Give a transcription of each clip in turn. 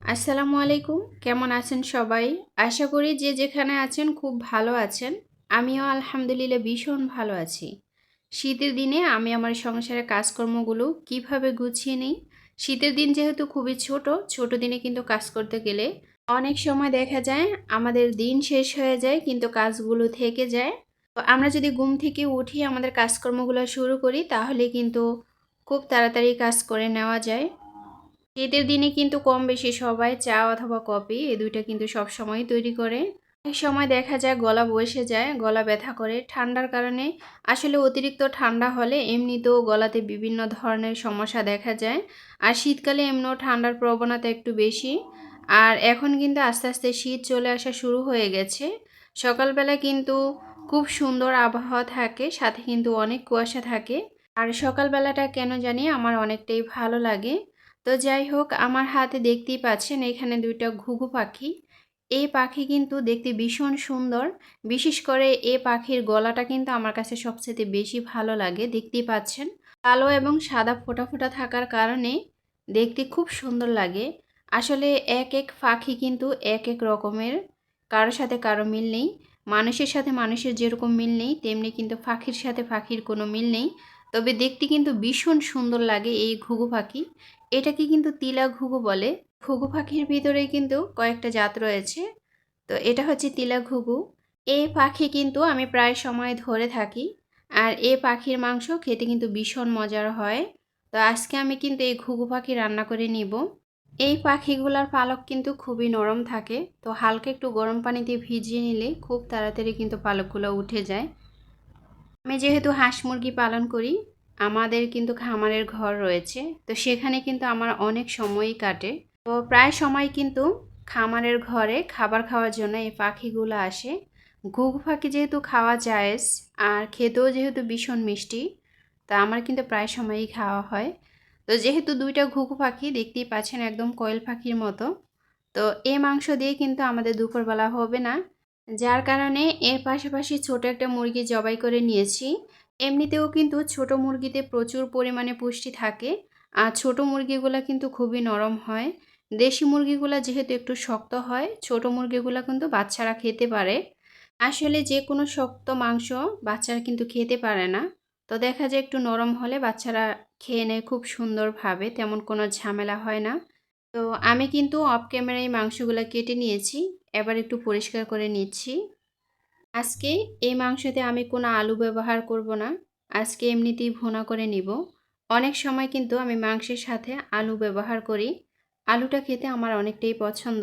আসসালামু আলাইকুম। কেমন আছেন সবাই? আশা করি যে যেখানে আছেন খুব ভালো আছেন। আমিও আলহামদুলিল্লাহ ভীষণ ভালো আছি। শীতের দিনে আমি আমার সংসারের কাজকর্মগুলো কীভাবে গুছিয়ে নিই? শীতের দিন যেহেতু খুবই ছোট ছোট দিনে কিন্তু কাজ করতে গেলে অনেক সময় দেখা যায় আমাদের দিন শেষ হয়ে যায়, কিন্তু কাজগুলো থেকে যায়। তো আমরা যদি ঘুম থেকে উঠি আমাদের কাজকর্মগুলো শুরু করি, তাহলে কিন্তু খুব তাড়াতাড়ি কাজ করে নেওয়া যায়। শীতের দিনে কিন্তু কম বেশি সবাই চা অথবা কফি, এই দুইটা কিন্তু সব সময় তৈরি করে। অনেক সময় দেখা যায় গলা বসে যায়, গলা ব্যথা করে। ঠান্ডার কারণে আসলে অতিরিক্ত ঠান্ডা হলে এমনিতেও গলাতে বিভিন্ন ধরনের সমস্যা দেখা যায়। আর শীতকালে এমনিও ঠান্ডার প্রবণতা একটু বেশি। আর এখন কিন্তু আস্তে আস্তে শীত চলে আসা শুরু হয়ে গেছে। সকালবেলা কিন্তু খুব সুন্দর আবহাওয়া থাকে, সাথে কিন্তু অনেক কুয়াশা থাকে। আর সকালবেলাটা কেন জানি আমার অনেকটাই ভালো লাগে। তো যাই হোক, আমার হাতে দেখতেই পাচ্ছেন এখানে দুইটা ঘুঘু পাখি। এই পাখি কিন্তু দেখতে ভীষণ সুন্দর। বিশেষ করে এ পাখির গলাটা কিন্তু আমার কাছে সবচেয়ে বেশি ভালো লাগে, দেখতেই পাচ্ছেন। কালো এবং সাদা ফোটা ফোটা থাকার কারণে দেখতে খুব সুন্দর লাগে। আসলে এক এক পাখি কিন্তু এক এক রকমের কারোর সাথে কারও মিল নেই। মানুষের সাথে মানুষের যেরকম মিল নেই, তেমনি কিন্তু পাখির সাথে পাখির কোনো মিল নেই। তবে দেখতে কিন্তু ভীষণ সুন্দর লাগে এই ঘুঘু পাখি। এটাকে কিন্তু তিলা ঘুঘু বলে। ঘুঘু পাখির ভিতরে কিন্তু কয়েকটা জাত রয়েছে। তো এটা হচ্ছে তিলা ঘুঘু। এই পাখি কিন্তু আমি প্রায় সময় ধরে থাকি আর এই পাখির মাংস খেতে কিন্তু ভীষণ মজার হয়। তো আজকে আমি কিন্তু এই ঘুঘু পাখি রান্না করে নিব। এই পাখিগুলোর পালক কিন্তু খুবই নরম থাকে। তো হালকা একটু গরম পানিতে ভিজিয়ে নিলে খুব তাড়াতাড়ি কিন্তু পালকগুলো উঠে যায়। আমি যেহেতু হাঁস মুরগি পালন করি, আমাদের কিন্তু খামারের ঘর রয়েছে, তো সেখানে কিন্তু আমার অনেক সময়ই কাটে। তো প্রায় সময় কিন্তু খামারের ঘরে খাবার খাওয়ার জন্য এই পাখিগুলো আসে। ঘুঘু পাখি যেহেতু খাওয়া যায় আর খেতেও যেহেতু ভীষণ মিষ্টি, তা আমার কিন্তু প্রায় সময়ই খাওয়া হয়। তো যেহেতু দুইটা ঘুঘু পাখি দেখতেই পাচ্ছেন একদম কোয়েল পাখির মতো, তো এই মাংস দিয়ে কিন্তু আমাদের দুপুরবেলা হবে না। যার কারণে এর পাশাপাশি ছোট একটা মুরগি জবাই করে নিয়েছি। এমনিতেও কিন্তু ছোট মুরগিতে প্রচুর পরিমাণে পুষ্টি থাকে আর ছোট মুরগিগুলো কিন্তু খুবই নরম হয়। দেশি মুরগিগুলো যেহেতু একটু শক্ত হয়, ছোট মুরগিগুলো কিন্তু বাচ্চারা খেতে পারে। আসলে যে কোনো শক্ত মাংস বাচ্চারা কিন্তু খেতে পারে না। তো দেখা যায় একটু নরম হলে বাচ্চারা খেয়ে নেয় খুব সুন্দরভাবে, তেমন কোনো ঝামেলা হয় না। তো আমি কিন্তু অফ ক্যামেরায় মাংসগুলো কেটে নিয়েছি। এবার একটু পরিষ্কার করে নিচ্ছি। আজকে এই মাংসতে আমি কোনো আলু ব্যবহার করব না। আজকে এমনিতেই ভোনা করে নিব। অনেক সময় কিন্তু আমি মাংসের সাথে আলু ব্যবহার করি। আলুটা খেতে আমার অনেকটাই পছন্দ।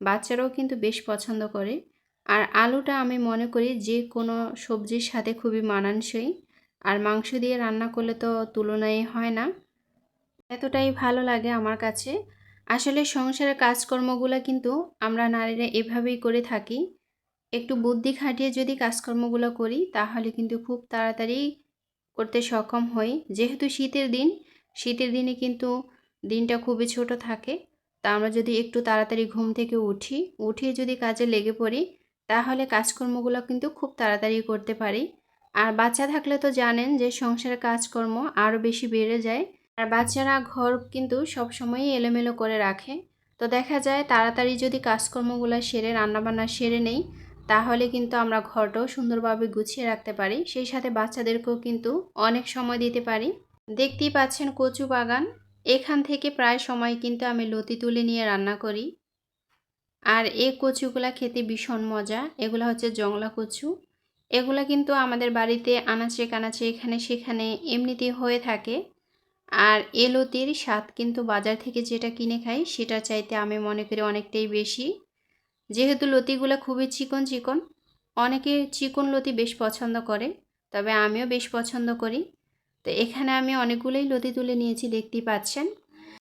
বাচ্চারাও কিন্তু বেশ পছন্দ করে। আর আলুটা আমি মনে করি যে কোনো সবজির সাথে খুবই মানানসই। আর মাংস দিয়ে রান্না করলে তো তুলনায় হয় না। এতটাই ভালো লাগে আমার কাছে। আসলে সংসারের কাজকর্মগুলো কিন্তু আমরা নারীরা এভাবেই করে থাকি। একটু বুদ্ধি খাটিয়ে যদি কাজকর্মগুলো করি, তাহলে কিন্তু খুব তাড়াতাড়ি করতে সক্ষম হই। যেহেতু শীতের দিন, শীতের দিনে কিন্তু দিনটা খুবই ছোট থাকে। তা আমরা যদি একটু তাড়াতাড়ি ঘুম থেকে উঠি উঠিয়ে যদি কাজে লেগে পড়ি, তাহলে কাজকর্মগুলো কিন্তু খুব তাড়াতাড়ি করতে পারি। আর বাচ্চা থাকলে তো জানেন যে সংসারের কাজকর্ম আরও বেশি বেড়ে যায়। আর বাচ্চারা ঘর কিন্তু সবসময়ই এলোমেলো করে রাখে। তো দেখা যায় তাড়াতাড়ি যদি কাজকর্মগুলো সেরে, রান্নাবান্না সেরে নেই, তাহলে কিন্তু আমরা ঘরটাও সুন্দরভাবে গুছিয়ে রাখতে পারি। সেই সাথে বাচ্চাদেরকেও কিন্তু অনেক সময় দিতে পারি। দেখতেই পাচ্ছেন কচু বাগান। এখান থেকে প্রায় সময় কিন্তু আমি লতি তুলে নিয়ে রান্না করি। আর এই কচুগুলা খেতে ভীষণ মজা। এগুলো হচ্ছে জংলা কচু। এগুলো কিন্তু আমাদের বাড়িতে আনাচে কানাচে এখানে সেখানে এমনিতে হয়ে থাকে। আর এ লতির স্বাদ কিন্তু বাজার থেকে যেটা কিনে খাই সেটা চাইতে আমি মনে করি অনেকটাই বেশি। যেহেতু লতিগুলো খুবই চিকন চিকন, অনেকে চিকন লতি বেশ পছন্দ করে, তবে আমিও বেশ পছন্দ করি। তো এখানে আমি অনেকগুলোই লতি তুলে নিয়েছি, দেখতেই পাচ্ছেন।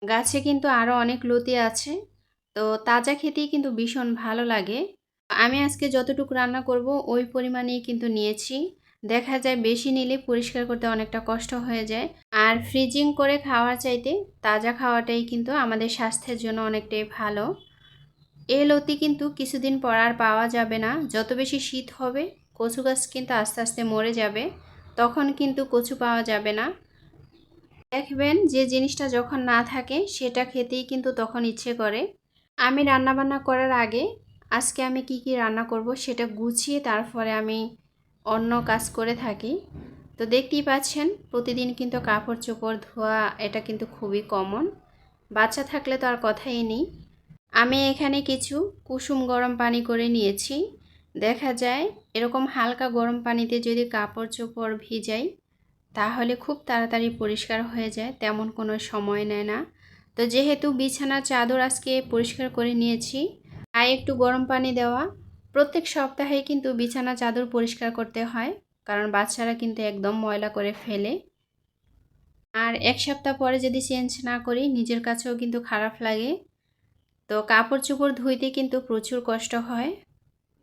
গাছে কিন্তু আরও অনেক লতি আছে, তো তাজা খেতেই কিন্তু ভীষণ ভালো লাগে। আমি আজকে যতটুকু রান্না করব ওই পরিমাণেই কিন্তু নিয়েছি। দেখা যায় বেশি নিলে পরিষ্কার করতে অনেকটা কষ্ট হয়ে যায়। আর ফ্রিজিং করে খাওয়ার চাইতে তাজা খাওয়াটাই কিন্তু আমাদের স্বাস্থ্যের জন্য অনেকটাই ভালো। এই লতি কিন্তু কিছুদিন পর আর পাওয়া যাবে না। যত বেশি শীত হবে, কচু গাছ কিন্তু আস্তে আস্তে মরে যাবে, তখন কিন্তু কচু পাওয়া যাবে না। দেখবেন যে জিনিসটা যখন না থাকে, সেটা খেতেই কিন্তু তখন ইচ্ছে করে। আমি রান্নাবান্না করার আগে, আজকে আমি কি কি রান্না করব সেটা গুছিয়ে তারপরে আমি অন্য কাজ করে থাকি। তো দেখতেই পাচ্ছেন, প্রতিদিন কিন্তু কাপড় চোপড়, ধোয়া, এটা কিন্তু খুবই কমন বাচ্চা থাকলে তো আর কথাই নেই। আমি এখানে কিছু কুসুম গরম পানি করে নিয়েছি। দেখা যায়, এরকম হালকা গরম পানিতে যদি কাপড় চোপড় ভিজাই, তাহলে খুব তাড়াতাড়ি পরিষ্কার হয়ে যায়, তেমন কোনো সময় নেয় না। তো যেহেতু বিছানার চাদর আজকে পরিষ্কার করে নিয়েছি আর একটু গরম পানি দেওয়া। প্রত্যেক সপ্তাহে কিন্তু বিছানা চাদর পরিষ্কার করতে হয়, কারণ বাচ্চারা কিন্তু একদম ময়লা করে ফেলে। আর এক সপ্তাহ পরে যদি চেঞ্জ না করি, নিজের কাছেও কিন্তু খারাপ লাগে। তো কাপড় চোপড় ধুইতে কিন্তু প্রচুর কষ্ট হয়।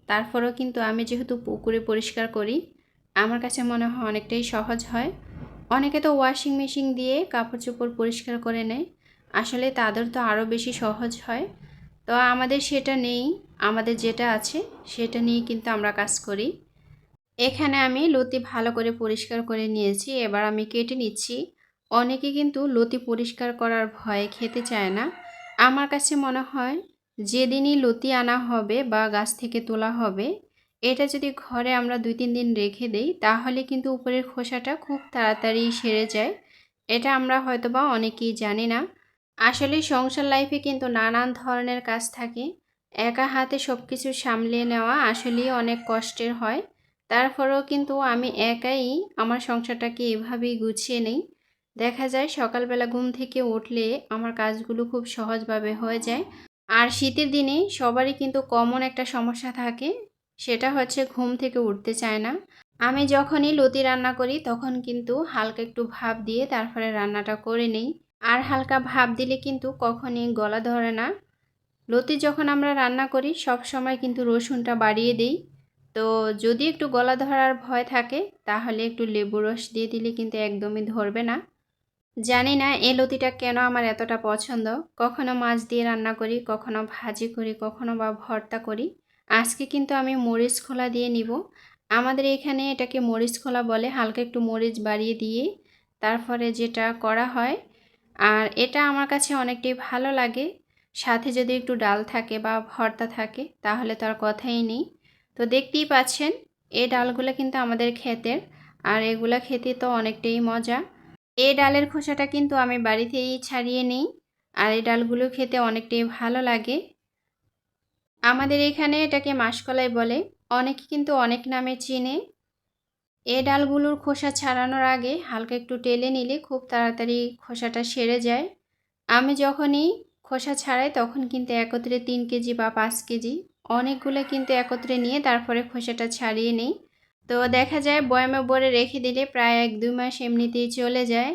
তারপরেও কিন্তু আমি যেহেতু পুকুরে পরিষ্কার করি, আমার কাছে মনে হয় অনেকটাই সহজ হয়। অনেকে তো ওয়াশিং মেশিন দিয়ে কাপড় চোপড় পরিষ্কার করে নেয়। আসলে তাদের তো আরও বেশি সহজ হয়। তো আমাদের সেটা নেই। আমাদের যেটা আছে, সেটা নিয়ে কিন্তু আমরা কাজ করি। এখানে আমি লতি ভালো করে পরিষ্কার করে নিয়েছি, এবার আমি কেটে নিচ্ছি। অনেকে কিন্তু লতি পরিষ্কার করার ভয়ে খেতে চায় না। আমার কাছে মনে হয়, যেদিনই লতি আনা হবে বা গাছ থেকে তোলা হবে, এটা যদি ঘরে আমরা দুই তিন দিন রেখে দেই, তাহলে কিন্তু উপরের খোসাটা খুব তাড়াতাড়ি সেরে যায়। এটা আমরা হয়তো বা অনেকেই জানি না। আসলে সংসার লাইফে কিন্তু নানান ধরনের কাজ থাকে। একা হাতে সব কিছু সামলে নেওয়া আসলেই অনেক কষ্টের হয়। তারপরেও কিন্তু আমি একাই আমার সংসারটাকে এভাবেই গুছিয়ে নেই। দেখা যায় সকালবেলা ঘুম থেকে উঠলে আমার কাজগুলো খুব সহজভাবে হয়ে যায়। আর শীতের দিনে সবারই কিন্তু কমন একটা সমস্যা থাকে, সেটা হচ্ছে ঘুম থেকে উঠতে চায় না। আমি যখনই লতি রান্না করি তখন কিন্তু হালকা একটু ভাব দিয়ে তারপরে রান্নাটা করে নেই। আর হালকা ভাব দিলে কিন্তু কখনই গলা ধরে না। লতি যখন আমরা রান্না করি, সব সময় কিন্তু রসুনটা বাড়িয়ে দিই। তো যদি একটু গলা ধরার ভয় থাকে, তাহলে একটু লেবু রস দিয়ে দিলে কিন্তু একদমই ধরবে না। জানি না এই লতিটা কেন আমার এতটা পছন্দ। কখনো মাছ দিয়ে রান্না করি, কখনো ভাজি করি, কখনো বা ভর্তা করি। আজকে কিন্তু আমি মরিচ খোলা দিয়ে নিব। আমাদের এখানে এটাকে মরিচ খোলা বলে, হালকা একটু মরিচ বাড়িয়ে দিয়ে তারপরে যেটা করা হয়, আর এটা আমার কাছে অনেকটাই ভালো লাগে। সাথে যদি একটু ডাল থাকে বা ভর্তা থাকে, তাহলে তো আর কথাই নেই। তো দেখতেই পাচ্ছেন এই ডালগুলো কিন্তু আমাদের ক্ষেতের, আর এগুলা খেতে তো অনেকটাই মজা। এই ডালের খোসাটা কিন্তু আমি বাড়িতেই ছাড়িয়ে নিই, আর এই ডালগুলো খেতে অনেকটাই ভালো লাগে। আমাদের এখানে এটাকে মাসকলাই বলে, অনেকে কিন্তু অনেক নামে চিনে। এ ডালগুলোর খোসা ছাড়ানোর আগে হালকা একটু টেলে নিলে খুব তাড়াতাড়ি খোসাটা সেরে যায়। আমি যখনই খোসা ছাড়াই তখন কিন্তু একত্রে তিন কেজি বা পাঁচ কেজি অনেকগুলো কিন্তু একত্রে নিয়ে তারপরে খোসাটা ছাড়িয়ে নিই। তো দেখা যায় বয়ামে বরে রেখে দিলে প্রায় এক দুই মাস এমনিতেই চলে যায়।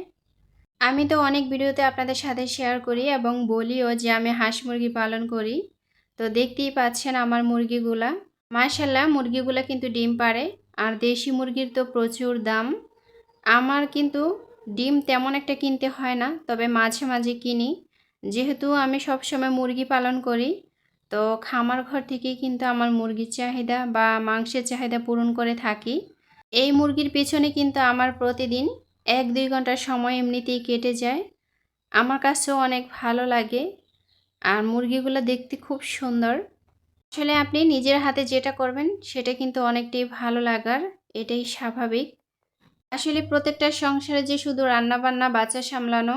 আমি তো অনেক ভিডিওতে আপনাদের সাথে শেয়ার করি এবং বলিও যে আমি হাঁস মুরগি পালন করি। তো দেখতেই পাচ্ছেন আমার মুরগিগুলা। মার্শাল্লাহ মুরগিগুলা কিন্তু ডিম পারে আর দেশি মুরগির তো প্রচুর দাম। আমার কিন্তু ডিম তেমন একটা কিনতে হয় না, তবে মাঝে মাঝে কিনি। যেহেতু আমি সবসময় মুরগি পালন করি, তো খামার ঘর থেকেই কিন্তু আমার মুরগির চাহিদা বা মাংসের চাহিদা পূরণ করে থাকি। এই মুরগির পেছনে কিন্তু আমার প্রতিদিন এক দুই ঘণ্টার সময় এমনিতেই কেটে যায়। আমার কাছেও অনেক ভালো লাগে আর মুরগিগুলো দেখতে খুব সুন্দর। আসলে আপনি নিজের হাতে যেটা করবেন সেটা কিন্তু অনেকটাই ভালো লাগার, এটাই স্বাভাবিক। আসলে প্রত্যেকটা সংসারে যে শুধু রান্নাবান্না, বাচ্চা সামলানো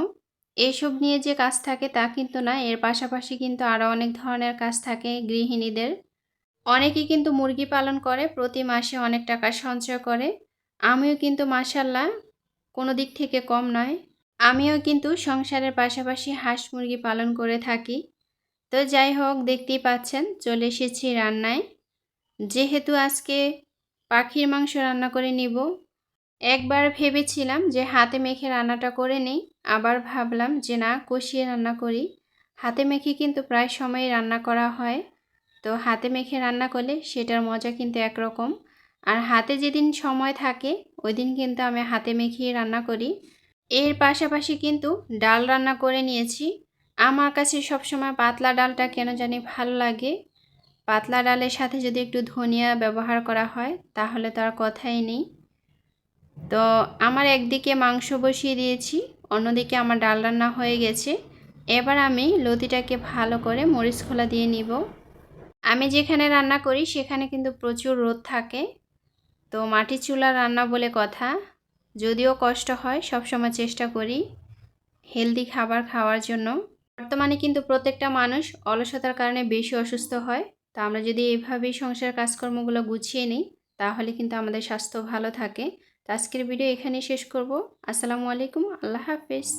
এইসব নিয়ে যে কাজ থাকে তা কিন্তু না, এর পাশাপাশি কিন্তু আরও অনেক ধরনের কাজ থাকে গৃহিণীদের। অনেকে কিন্তু মুরগি পালন করে, প্রতি মাসে অনেক টাকা সঞ্চয় করে। আমিও কিন্তু মাসাল্লাহ কোনো দিক থেকে কম নয়। আমিও কিন্তু সংসারের পাশাপাশি হাঁস মুরগি পালন করে থাকি। তো যাই হোক, দেখতেই পাচ্ছেন, চলে এসেছি রান্নায়। যেহেতু আজকে পাখির মাংস রান্না করে নিব একবার ভেবেছিলাম যে হাতে মেখে রান্নাটা করে নিই, আবার ভাবলাম যে না, কষিয়ে রান্না করি। হাতে মেখে কিন্তু প্রায় সময়ই রান্না করা হয়। তো হাতে মেখে রান্না করলে সেটার মজা কিন্তু একরকম। আর হাতে যেদিন সময় থাকে ওই দিন কিন্তু আমি হাতে মেখিয়ে রান্না করি। এর পাশাপাশি কিন্তু ডাল রান্না করে নিয়েছি। আমার কাছে সবসময় পাতলা ডালটা কেন জানি ভালো লাগে। পাতলা ডালের সাথে যদি একটু ধনিয়া ব্যবহার করা হয়, তাহলে তো আর কথাই নেই। তো আমার একদিকে মাংস বসিয়ে দিয়েছি, অন্যদিকে আমার ডাল রান্না হয়ে গেছে। এবার আমি লতিটাকে ভালো করে মরিচ খোলা দিয়ে নিব। আমি যেখানে রান্না করি সেখানে কিন্তু প্রচুর রোদ থাকে। তো মাটির চুলা রান্না বলে কথা। যদিও কষ্ট হয়, সবসময় চেষ্টা করি হেলদি খাবার খাওয়ার জন্য। বর্তমানে কিন্তু প্রত্যেকটা মানুষ অলসতার কারণে বেশি অসুস্থ হয়। তো আমরা যদি এইভাবেই সংসার কাজকর্মগুলো গুছিয়ে নিই, তাহলে কিন্তু আমাদের স্বাস্থ্য ভালো থাকে। তো আজকের ভিডিও এখানেই শেষ করব। আসসালামু আলাইকুম আল্লাহ হাফিজ।